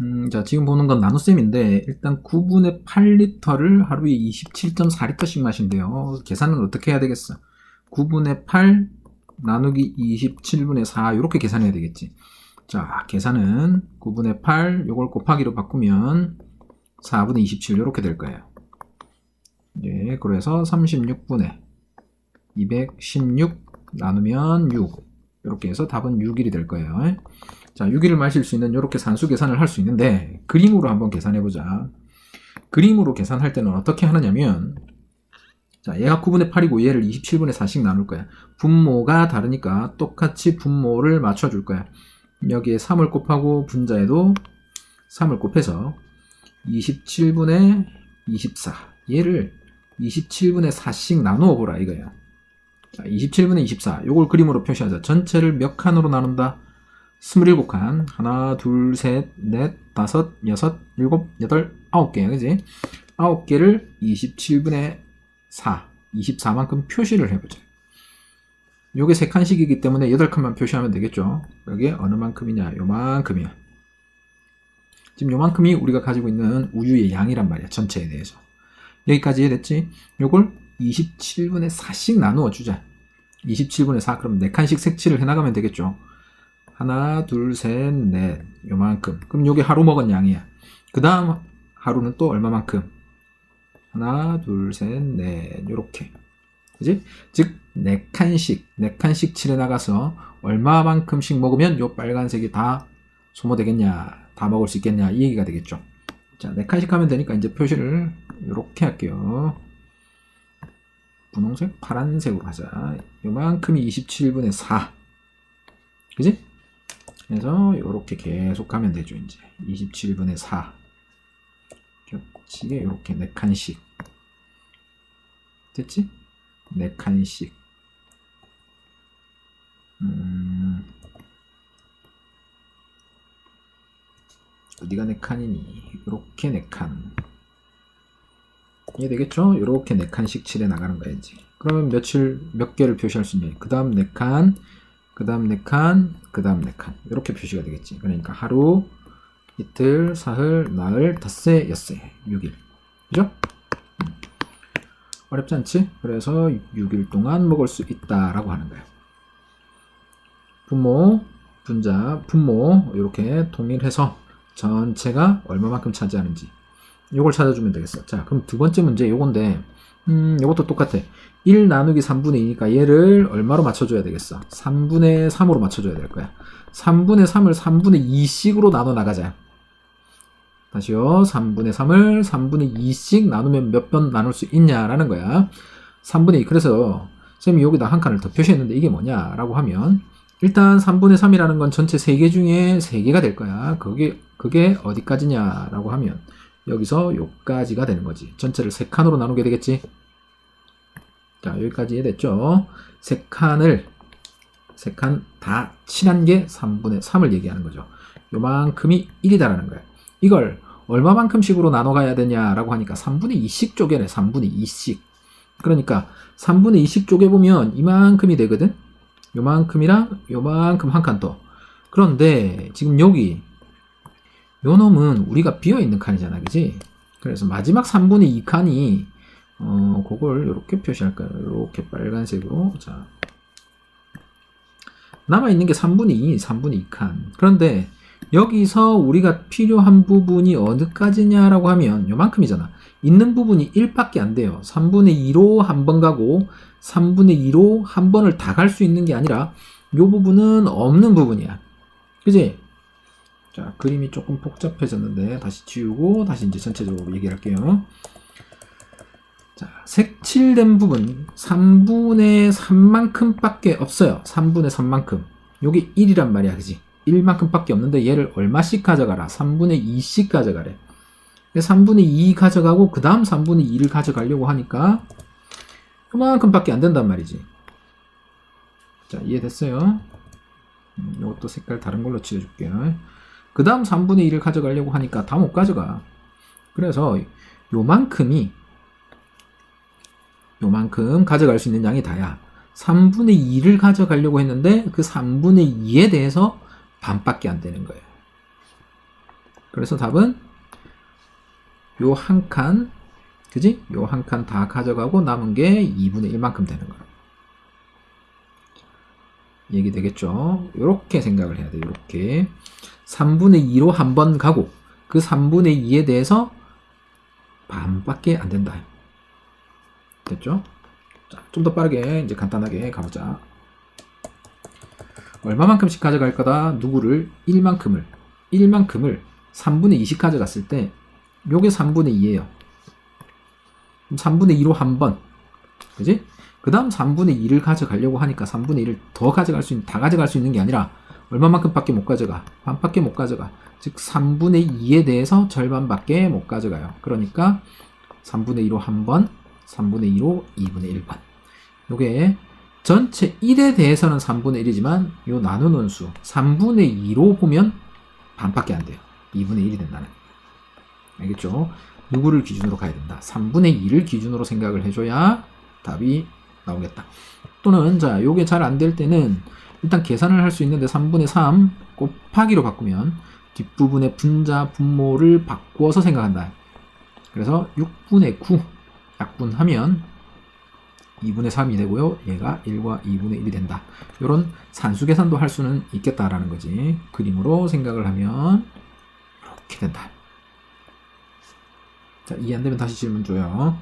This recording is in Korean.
음, 자, 지금 보는 건 나눗셈인데, 일단 9분의 8리터를 하루에 27.4리터씩 마신대요. 계산은 어떻게 해야 되겠어? 9분의 8 나누기 27분의 4, 이렇게 계산해야 되겠지. 자, 계산은 9분의 8, 요걸 곱하기로 바꾸면 4분의 27, 이렇게 될 거예요. 예, 그래서 36분의 216 나누면 6. 이렇게 해서 답은 6일이 될 거예요. 자, 6일을 마실 수 있는 이렇게 산수 계산을 할 수 있는데 그림으로 한번 계산해 보자. 그림으로 계산할 때는 어떻게 하느냐면 자, 얘가 9분의 8이고 얘를 27분의 4씩 나눌 거야. 분모가 다르니까 똑같이 분모를 맞춰 줄 거야. 여기에 3을 곱하고 분자에도 3을 곱해서 27분의 24 얘를 27분의 4씩 나누어 보라 이거야. 자, 27분의 24 요걸 그림으로 표시하자. 전체를 몇 칸으로 나눈다? 27칸. 하나, 둘, 셋, 넷, 다섯, 여섯, 일곱, 여덟, 아홉 개야. 그지? 아홉 개를 27분의 4, 24만큼 표시를 해보자. 요게 세 칸씩이기 때문에 8칸만 표시하면 되겠죠. 여기에 어느 만큼이냐? 요만큼이야. 지금 요만큼이 우리가 가지고 있는 우유의 양이란 말이야. 전체에 대해서. 여기까지 이해됐지? 요걸 27분의 4씩 나누어 주자. 27분의 4 그럼 4칸씩 색칠을 해나가면 되겠죠. 하나, 둘, 셋, 넷 요만큼. 그럼 요게 하루 먹은 양이야. 그 다음 하루는 또 얼마만큼? 하나, 둘, 셋, 넷 요렇게. 그지? 즉 4칸씩 4칸씩 칠해 나가서 얼마만큼씩 먹으면 요 빨간색이 다 소모되겠냐 다 먹을 수 있겠냐 이 얘기가 되겠죠. 자, 4칸씩 하면 되니까 이제 표시를 이렇게 할게요. 분홍색, 파란색으로 하자. 요만큼이 27분의 4. 그지? 그래서 이렇게 계속 가면 되죠, 이제. 27분의 4. 겹치게 이렇게 4칸씩. 됐지? 4칸씩. 음. 어디가 4칸이니? 이렇게 4칸. 이해 되겠죠? 이렇게 4칸씩 칠해 나가는 거야, 이제. 그러면 며칠, 몇 개를 표시할 수 있냐? 그 다음 4칸, 그 다음 4칸, 그 다음 4칸. 이렇게 표시가 되겠지. 그러니까 하루, 이틀, 사흘, 나흘, 닷새, 엿새, 6일. 그죠? 음. 어렵지 않지? 그래서 6일 동안 먹을 수 있다라고 하는 거야. 분모, 분자, 분모, 이렇게 통일해서 전체가 얼마만큼 차지하는지 요걸 찾아주면 되겠어. 자, 그럼 두 번째 문제 요건데, 음, 요것도 똑같아. 1 나누기 3분의 2니까 얘를 얼마로 맞춰줘야 되겠어? 3분의 3으로 맞춰줘야 될 거야. 3분의 3을 3분의 2씩으로 나눠 나가자. 다시요. 3분의 3을 3분의 2씩 나누면 몇 번 나눌 수 있냐라는 거야. 3분의 2. 그래서, 쌤이 여기다 한 칸을 더 표시했는데 이게 뭐냐라고 하면, 일단 3분의 3이라는 건 전체 3개 중에 3개가 될 거야. 그게, 그게 어디까지냐라고 하면, 여기서 요까지가 되는 거지. 전체를 세 칸으로 나누게 되겠지. 자, 여기까지 이해됐죠? 세 칸을 세 칸 다 칠한 게 3분의 3을 얘기하는 거죠. 요만큼이 1이다라는 거야. 이걸 얼마만큼씩으로 나눠 가야 되냐라고 하니까 3분의 2씩 쪼개네. 3분의 2씩. 그러니까 3분의 2씩 쪼개 보면 이만큼이 되거든. 요만큼이랑 요만큼 한 칸 더. 그런데 지금 여기 요 놈은 우리가 비어있는 칸이잖아, 그지? 그래서 마지막 3분의 2칸이, 어, 그걸 이렇게 표시할까요? 이렇게 빨간색으로. 자. 남아있는 게 3분의 2, 3분의 2칸. 그런데 여기서 우리가 필요한 부분이 어디까지냐 라고 하면 요만큼이잖아. 있는 부분이 1밖에 안 돼요. 3분의 2로 한 번 가고 3분의 2로 한 번을 다 갈 수 있는 게 아니라 요 부분은 없는 부분이야. 그지? 자, 그림이 조금 복잡해졌는데 다시 지우고 다시 이제 전체적으로 얘기를 할게요. 자, 색칠된 부분 3분의 3만큼 밖에 없어요. 3분의 3만큼. 요게 1이란 말이야. 그지? 1만큼 밖에 없는데 얘를 얼마씩 가져가라? 3분의 2씩 가져가래. 3분의 2 가져가고 그 다음 3분의 2를 가져가려고 하니까 그만큼 밖에 안 된단 말이지. 자, 이해됐어요? 음, 이것도 색깔 다른 걸로 칠해줄게요. 그 다음 3분의 1을 가져가려고 하니까 다 못 가져가. 그래서 요만큼이 요만큼 가져갈 수 있는 양이 다야. 3분의 2를 가져가려고 했는데 그 3분의 2에 대해서 반밖에 안 되는 거예요. 그래서 답은 요 한 칸, 그지? 요 한 칸 다 가져가고 남은 게 2분의 1만큼 되는 거야. 얘기 되겠죠? 요렇게 생각을 해야 돼, 요렇게. 3분의 2로 한 번 가고, 그 3분의 2에 대해서 반밖에 안 된다. 됐죠? 자, 좀더 빠르게, 이제 간단하게 가보자. 얼마만큼씩 가져갈 거다? 누구를? 1만큼을. 1만큼을 3분의 2씩 가져갔을 때, 요게 3분의 2예요. 3분의 2로 한 번. 그지? 그 다음 3분의 2를 가져가려고 하니까 3분의 1을 더 가져갈 수 있는, 다 가져갈 수 있는 게 아니라, 얼마만큼 밖에 못 가져가? 반밖에 못 가져가. 즉, 3분의 2에 대해서 절반밖에 못 가져가요. 그러니까, 3분의 2로 한 번, 3분의 2로 2분의 1번. 요게, 전체 1에 대해서는 3분의 1이지만, 요 나누는 수, 3분의 2로 보면 반밖에 안 돼요. 2분의 1이 된다는. 알겠죠? 누구를 기준으로 가야 된다. 3분의 2를 기준으로 생각을 해줘야 답이 나오겠다. 또는 자, 요게 잘 안 될 때는 일단 계산을 할 수 있는데 3분의 3 곱하기로 바꾸면 뒷부분의 분자 분모를 바꾸어서 생각한다. 그래서 6분의 9 약분하면 2분의 3이 되고요. 얘가 1과 2분의 1이 된다. 이런 산수 계산도 할 수는 있겠다라는 거지. 그림으로 생각을 하면 이렇게 된다. 자, 이해 안 되면 다시 질문 줘요.